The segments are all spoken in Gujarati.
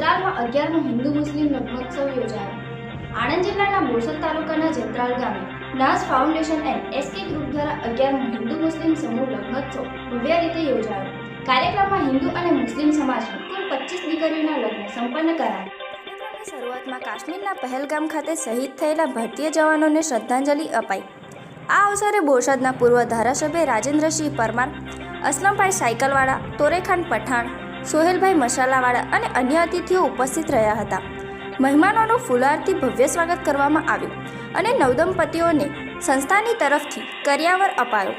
અંતરાલમાં અગિયારનો હિન્દુ મુસ્લિમ લગ્નોત્સવ યોજાયો. આણંદ જિલ્લાના બોરસદ તાલુકાના જેત્રાલ ગામે નાસ ફાઉન્ડેશન એન્ડ એસકે ગ્રુપ દ્વારા અગિયારમો હિન્દુ મુસ્લિમ સમૂહ લગ્નોત્સવ ભવ્ય રીતે યોજાયો. કાર્યક્રમમાં હિન્દુ અને મુસ્લિમ સમાજની કુલ પચીસ દીકરીઓના લગ્ન સંપન્ન કરાયા. શરૂઆતમાં કાશ્મીરના પહેલગામ ખાતે શહીદ થયેલા ભારતીય જવાનોને શ્રદ્ધાંજલિ અપાઈ. આ અવસરે બોરસદના પૂર્વ ધારાસભ્ય રાજેન્દ્રસિંહ પરમાર, અસલમભાઈ સાયકલવાળા, તોરેખાન પઠાણ સોહેલભાઈ મસાલાવાળા અને અન્ય અતિથિઓ ઉપસ્થિત રહ્યા હતા. મહેમાનોનું ફુલારથી ભવ્ય સ્વાગત કરવામાં આવ્યું અને નવદંપતિઓને સંસ્થાની તરફથી કર્યાવર અપાયો.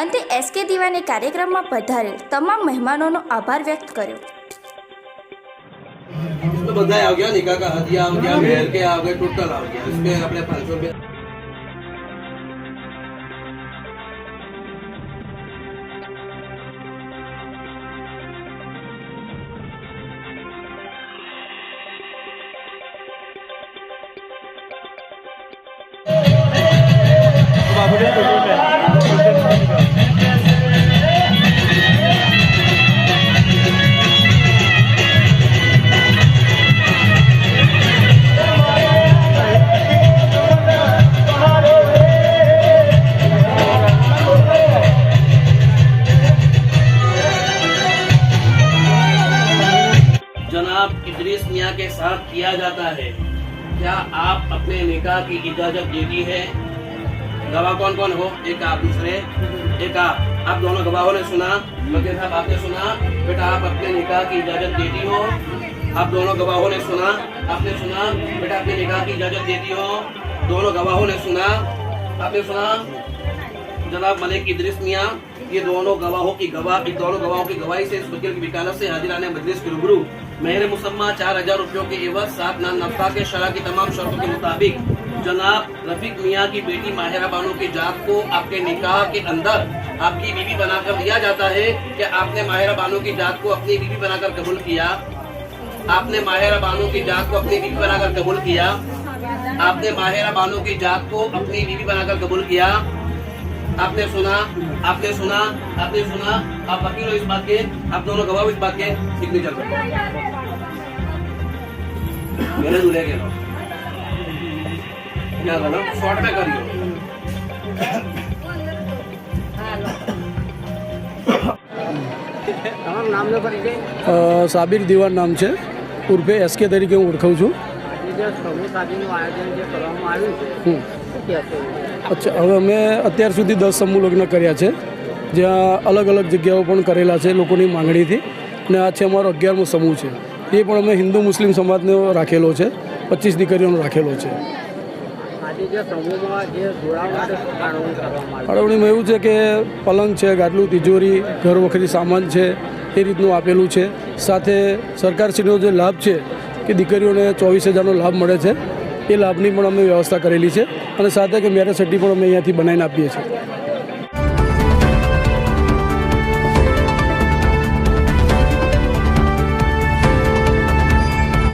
અંતે એસકે દિવાને કાર્યક્રમમાં પધારેલ તમામ મહેમાનોનો આભાર વ્યક્ત કર્યો. બધા આવ્યા ને કાકા હદિયા આવ્યા મેર કે આવ્યા ટોટલ આવ્યા આપણે પાંચસો રૂપિયા जनाब, इदरीस मियाँ के साथ किया जाता है। क्या आप अपने निकाह की इजाज़त देती है? गवाह कौन कौन हो? एक आप, दूसरे। एक आप। आप दोनों गवाहों ने सुना वकील साहब आपने सुना, बेटा आप अपने निकाह की इजाज़त देती हो। आप दोनों गवाहों ने सुना, आपने सुना, बेटा अपने निकाह की इजाज़त देती हो। दोनों गवाहों ने सुना, आपने सुना। जनाब मलिक इदरीस मियाँ, ये दोनों गवाहों की गवाह, इन दोनों गवाहों की गवाही से इस वकील की वकालत से हाजिराने मजलिस के रूबरू। मेहर मुसम्मा चार हज़ार रुपयों के एवज, सात नान नफा के शरा की तमाम शर्तों के मुताबिक जनाब रफीक मियाँ की बेटी माहिरा बानो की जात को आपके निकाह के अंदर आपकी बीवी बनाकर दिया जाता है कि आपने माहिरा बानो की जात को अपनी बीवी बनाकर कबूल किया। आपने माहिरा बानो की जात को अपनी बीवी बनाकर कबूल किया। आपने माहिरा बानो की जात को अपनी बीवी बनाकर कबूल किया। आपने सुना आपने सुना आपने सुना। आप वकील हो इस बात के, आप दोनों गवाह इस बात के। सिग्नेचर करो मेरे दूल्हे के સાબિર દિવાન નામ છે. ઉર્ફે એસકે તરીકે હું ઓળખાઉં છું. અચ્છા હવે અમે અત્યાર સુધી દસ સમૂહ લગ્ન કર્યા છે. જ્યાં અલગ અલગ જગ્યાઓ પણ કરેલા છે લોકોની માંગણીથી. અને આ છે અમારો અગિયારમો સમૂહ છે. એ પણ અમે હિન્દુ મુસ્લિમ સમાજનો રાખેલો છે. પચીસ દીકરીઓનો રાખેલો છે. ફાળવણીમાં એવું છે કે પલંગ છે, ગાટલું, તિજોરી, ઘર વખરી સામાન છે, એ રીતનું આપેલું છે. સાથે સરકારશ્રીનો જે લાભ છે કે દીકરીઓને ચોવીસ હજારનો લાભ મળે છે, એ લાભની પણ અમે વ્યવસ્થા કરેલી છે. અને સાથે કે મેરેજ સર્ટી પણ અમે અહીંયાથી બનાવીને આપીએ છીએ.